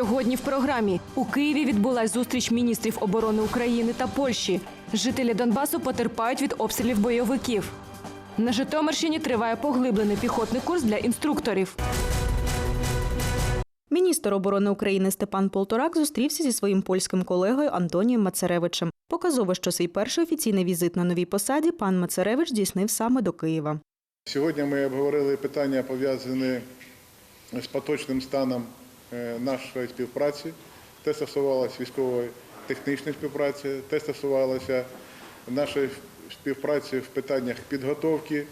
Сьогодні в програмі у Києві відбулась зустріч міністрів оборони України та Польщі. Жителі Донбасу потерпають від обстрілів бойовиків. На Житомирщині триває поглиблений піхотний курс для інструкторів. Міністр оборони України Степан Полторак зустрівся зі своїм польським колегою Антонієм Мацаревичем. Показово, що свій перший офіційний візит на новій посаді пан Мацаревич здійснив саме до Києва. Сьогодні ми обговорили питання, пов'язані з поточним станом нашої співпраці. Те стосувалося військової технічної співпраці, те стосувалося нашої співпраці в питаннях підготовки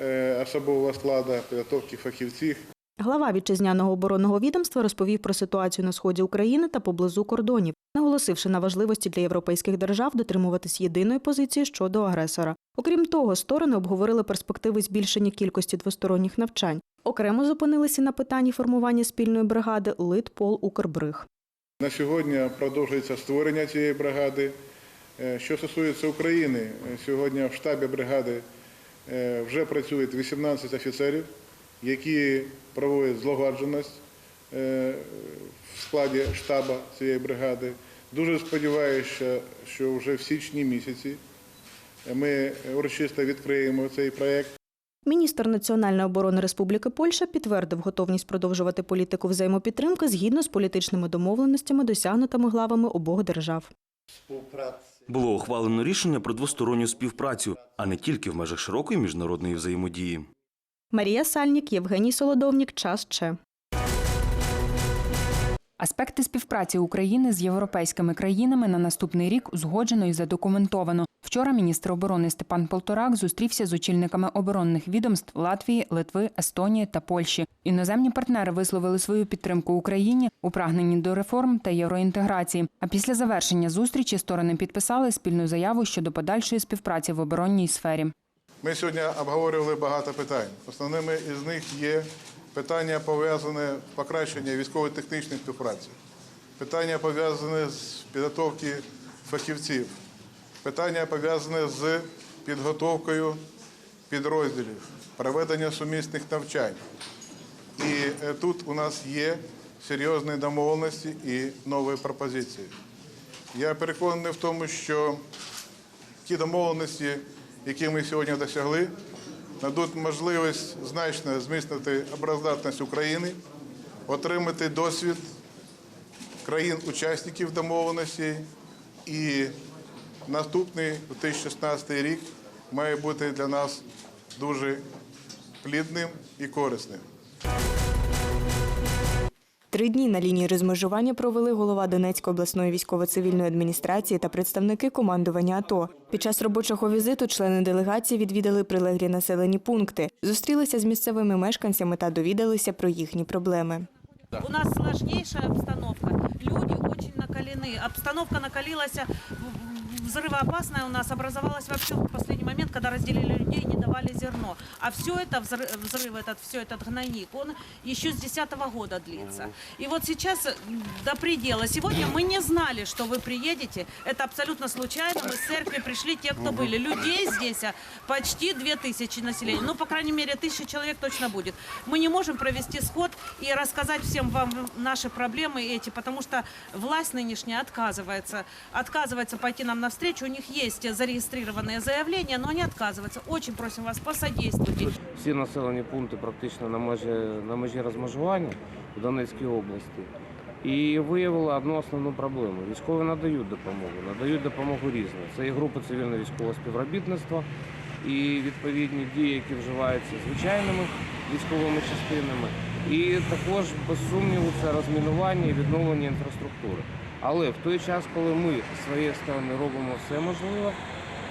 е, особового складу, підготовки фахівців. Глава вітчизняного оборонного відомства розповів про ситуацію на сході України та поблизу кордонів, наголосивши на важливості для європейських держав дотримуватись єдиної позиції щодо агресора. Окрім того, сторони обговорили перспективи збільшення кількості двосторонніх навчань. Окремо зупинилися на питанні формування спільної бригади Литпол Укрбриг. На сьогодні продовжується створення цієї бригади. Е, Що стосується України, е, сьогодні в штабі бригади е, вже працюють 18 офіцерів, які проводять злагодженість в складі штабу цієї бригади. Дуже сподіваюся, що вже в січні місяці ми урочисто відкриємо цей проєкт. Міністр національної оборони Республіки Польща підтвердив готовність продовжувати політику взаємопідтримки згідно з політичними домовленостями, досягнутими главами обох держав. Було ухвалено рішення про двосторонню співпрацю, а не тільки в межах широкої міжнародної взаємодії. Марія Сальнік, Євгеній Солодовнік. Час Че. Аспекти співпраці України з європейськими країнами на наступний рік узгоджено і задокументовано. Вчора міністр оборони Степан Полторак зустрівся з очільниками оборонних відомств Латвії, Литви, Естонії та Польщі. Іноземні партнери висловили свою підтримку Україні у прагненні до реформ та євроінтеграції. А після завершення зустрічі сторони підписали спільну заяву щодо подальшої співпраці в оборонній сфері. Ми сьогодні обговорювали багато питань. Основними із них є питання пов'язане з покращенням військово-технічної співпраці, питання пов'язане з підготовки фахівців, питання пов'язане з підготовкою підрозділів, проведення сумісних навчань. І е, тут у нас є серйозні домовленості і нові пропозиції. Я переконаний в тому, що ті домовленості, які ми сьогодні досягли, надуть можливість значно зміцнити образдатність України, отримати досвід країн-учасників домовленості. І наступний 2016 рік має бути для нас дуже плідним і корисним. Три дні на лінії розмежування провели голова Донецької обласної військово-цивільної адміністрації та представники командування АТО. Під час робочого візиту члени делегації відвідали прилеглі населені пункти, зустрілися з місцевими мешканцями та довідалися про їхні проблеми. У нас складніша обстановка. Люди очень накалены. Обстановка накалилась, в- взрывоопасная у нас образовалась вообще в последний момент, когда разделили людей, не давали зерно. А все это, взрыв, взрыв этот, все этот гнойник, он еще с 10 года длится. И вот сейчас м, до предела. Сегодня мы не знали, что вы приедете. Это абсолютно случайно. Мы с церкви пришли те, кто были. Людей здесь а, почти 2000 населения. Ну, по крайней мере, тысяча человек точно будет. Мы не можем провести сход и рассказать всем вам наши проблемы эти, потому что власть нынешняя отказывается. Отказывается пойти нам навстречу. У них есть зарегистрированные заявления, но они отказываются. Очень просим вас, посодействуйте. Всі населені пункти практично на межі, на межі розмежування в Донецькій області. І виявили одну основну проблему. Військові надають допомогу, надають допомогу різну. Це і групи цивільно-військового співробітництва, і відповідні дії, які вживаються звичайними військовими частинами. І також, без сумніву, це розмінування і відновлення інфраструктури. Але в той час, коли ми з своєї сторони робимо все можливе,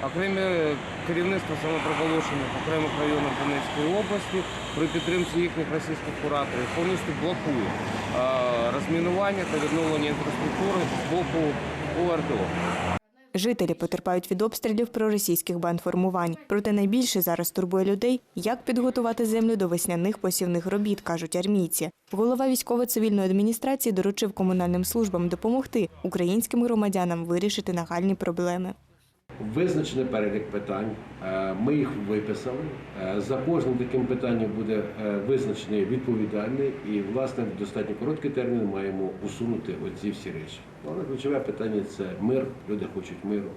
окреме керівництво самопроголошених окремих районів Донецької області при підтримці їхніх російських кураторів повністю блокує е, розмінування та відновлення інфраструктури з боку ОРДО. Жителі потерпають від обстрілів проросійських бандформувань. Проте найбільше зараз турбує людей, як підготувати землю до весняних посівних робіт, кажуть армійці. Голова військово-цивільної адміністрації доручив комунальним службам допомогти українським громадянам вирішити нагальні проблеми. Визначений перелік питань, е, ми їх виписали. Е, За кожним таким питанням буде е, визначений відповідальний, і власне в достатньо короткий термін маємо усунути оці всі речі. Але ключове питання це мир. Люди хочуть миру.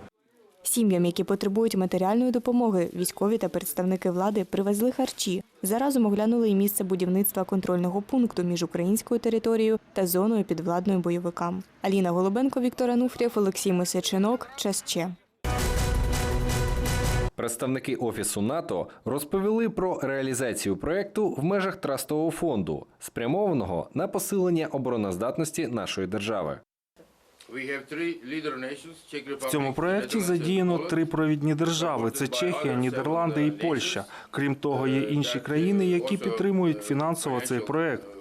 Сім'ям, які потребують матеріальної допомоги, військові та представники влади привезли харчі. Заразом оглянули і місце будівництва контрольного пункту між українською територією та зоною підвладною бойовикам. Аліна Голубенко, Віктор Ануфрєв, Олексій Мисячинок. Час ще. Представники офісу НАТО розповіли про реалізацію проекту в межах трастового фонду, спрямованого на посилення обороноздатності нашої держави. В цьому проєкті задіяно три провідні держави: це Чехія, Нідерланди і Польща. Крім того, є інші країни, які підтримують фінансово цей проєкт.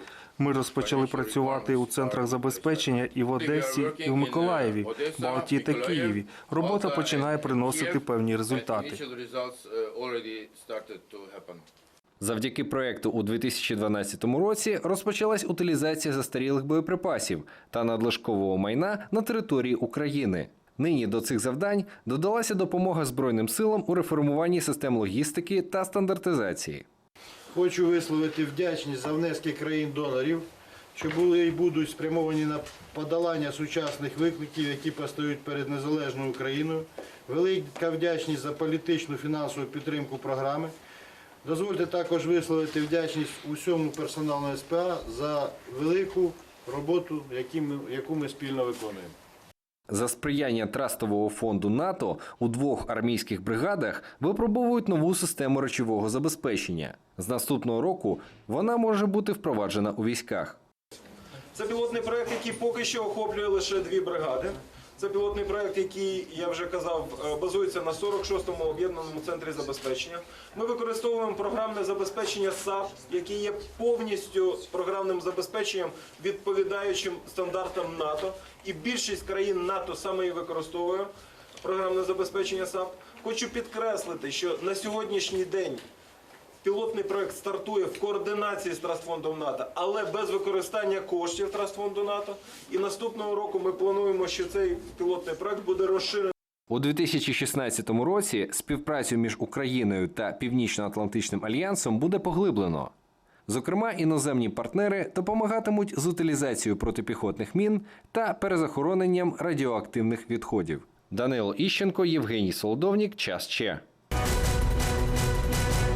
Ми розпочали працювати у центрах забезпечення і в Одесі, і в Миколаєві, Балтії та Києві. Робота починає приносити певні результати. Завдяки проекту у 2012 році розпочалась утилізація застарілих боєприпасів та надлишкового майна на території України. Нині до цих завдань додалася допомога Збройним силам у реформуванні систем логістики та стандартизації. Хочу висловити вдячність за внески країн-донорів, що були і будуть спрямовані на подолання сучасних викликів, які постають перед незалежною Україною. Велика вдячність за політичну фінансову підтримку програми. Дозвольте також висловити вдячність усьому персоналу СПА за велику роботу, яку ми спільно виконуємо. За сприяння трастового фонду НАТО у двох армійських бригадах випробовують нову систему речового забезпечення. З наступного року вона може бути впроваджена у військах. Це пілотний проект, який поки що охоплює лише дві бригади. Це пілотний проект, який, я вже казав, е, базується на 46-му об'єднаному центрі забезпечення. Ми використовуємо програмне забезпечення САП, яке є повністю програмним забезпеченням, відповідаючим стандартам НАТО. І більшість країн НАТО саме і використовує програмне забезпечення САП. Хочу підкреслити, що на сьогоднішній день Пілотний проект стартує в координації з Трастфондом НАТО, але без використання коштів Трастфонду НАТО. І наступного року ми плануємо, що цей пілотний проект буде розширений. У 2016 році співпрацю між Україною та Північно-Атлантичним альянсом буде поглиблено. Зокрема, іноземні партнери допомагатимуть з утилізацією протипіхотних мін та перезахороненням радіоактивних відходів. Данило Іщенко, Євгеній Солодовнік. Час ще.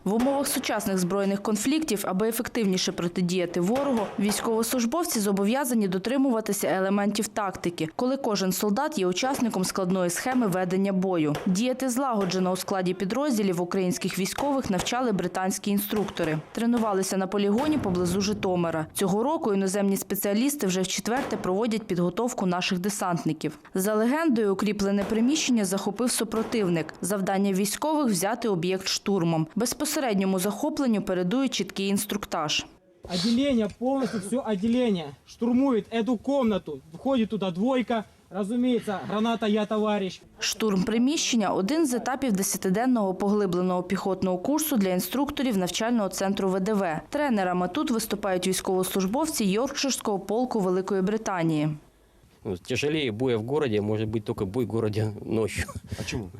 В умовах сучасних збройних конфліктів, аби ефективніше протидіяти ворогу, військовослужбовці зобов'язані дотримуватися елементів тактики, коли кожен солдат є учасником складної схеми ведення бою. Діяти злагоджено у складі підрозділів українських військових навчали британські інструктори. Тренувалися на полігоні поблизу Житомира. Цього року іноземні спеціалісти вже вчетверте проводять підготовку наших десантників. За легендою, укріплене приміщення захопив супротивник. Завдання військових взяти об'єкт штурмом. Безпосередньому захопленню передує чіткий інструктаж. Отделение, полностью все отделение штурмует эту комнату. Входит туда двойка, разумеется, граната «Я товарищ». Штурм приміщення – один з етапів десятиденного поглибленого піхотного курсу для інструкторів навчального центру ВДВ. Тренерами тут виступають військовослужбовці Йоркширського полку Великої Британії. Ну, Тяжелее боя в городе может быть только бой в городе ночью. Почему? Э,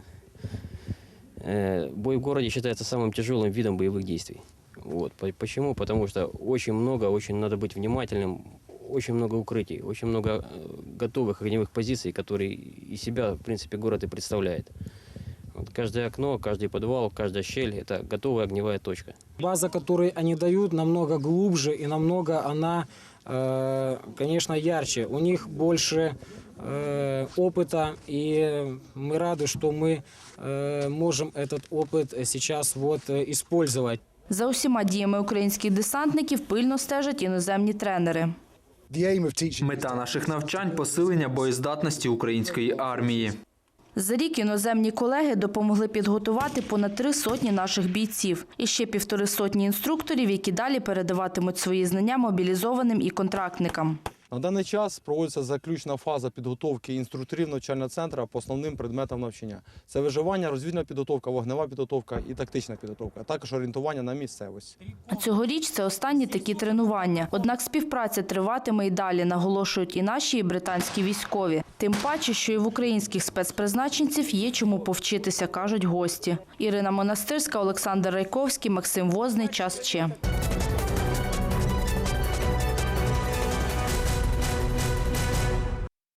Бой в городе считается самым тяжелым видом боевых действий. Вот. По- Почему? Потому что очень много, очень надо быть внимательным, очень много укрытий, очень много э, готовых огневых позиций, которые из себя, в принципе, город и представляет. Вот каждое окно, каждый подвал, каждая щель – это готовая огневая точка. База, которую они дают, намного глубже и намного она, э, конечно, ярче. У них больше э, опыта, и мы рады, что мы э, можем этот опыт сейчас вот э, использовать. За усіма діями українських десантників пильно стежать іноземні тренери. Мета наших навчань посилення боєздатності української армії. За рік іноземні колеги допомогли підготувати понад три сотні наших бійців і ще півтори сотні інструкторів, які далі передаватимуть свої знання мобілізованим і контрактникам. На даний час проводиться заключна фаза підготовки інструкторів навчального центру по основним предметам навчання. Це виживання, розвідна підготовка, вогнева підготовка і тактична підготовка, а також орієнтування на місцевості. Цьогоріч це останні такі тренування. Однак співпраця триватиме і далі, наголошують і наші, і британські військові. Тим паче, що і в українських спецпризначенців є чому повчитися, кажуть гості. Ірина Монастирська, Олександр Райковський, Максим Возний. Час Че.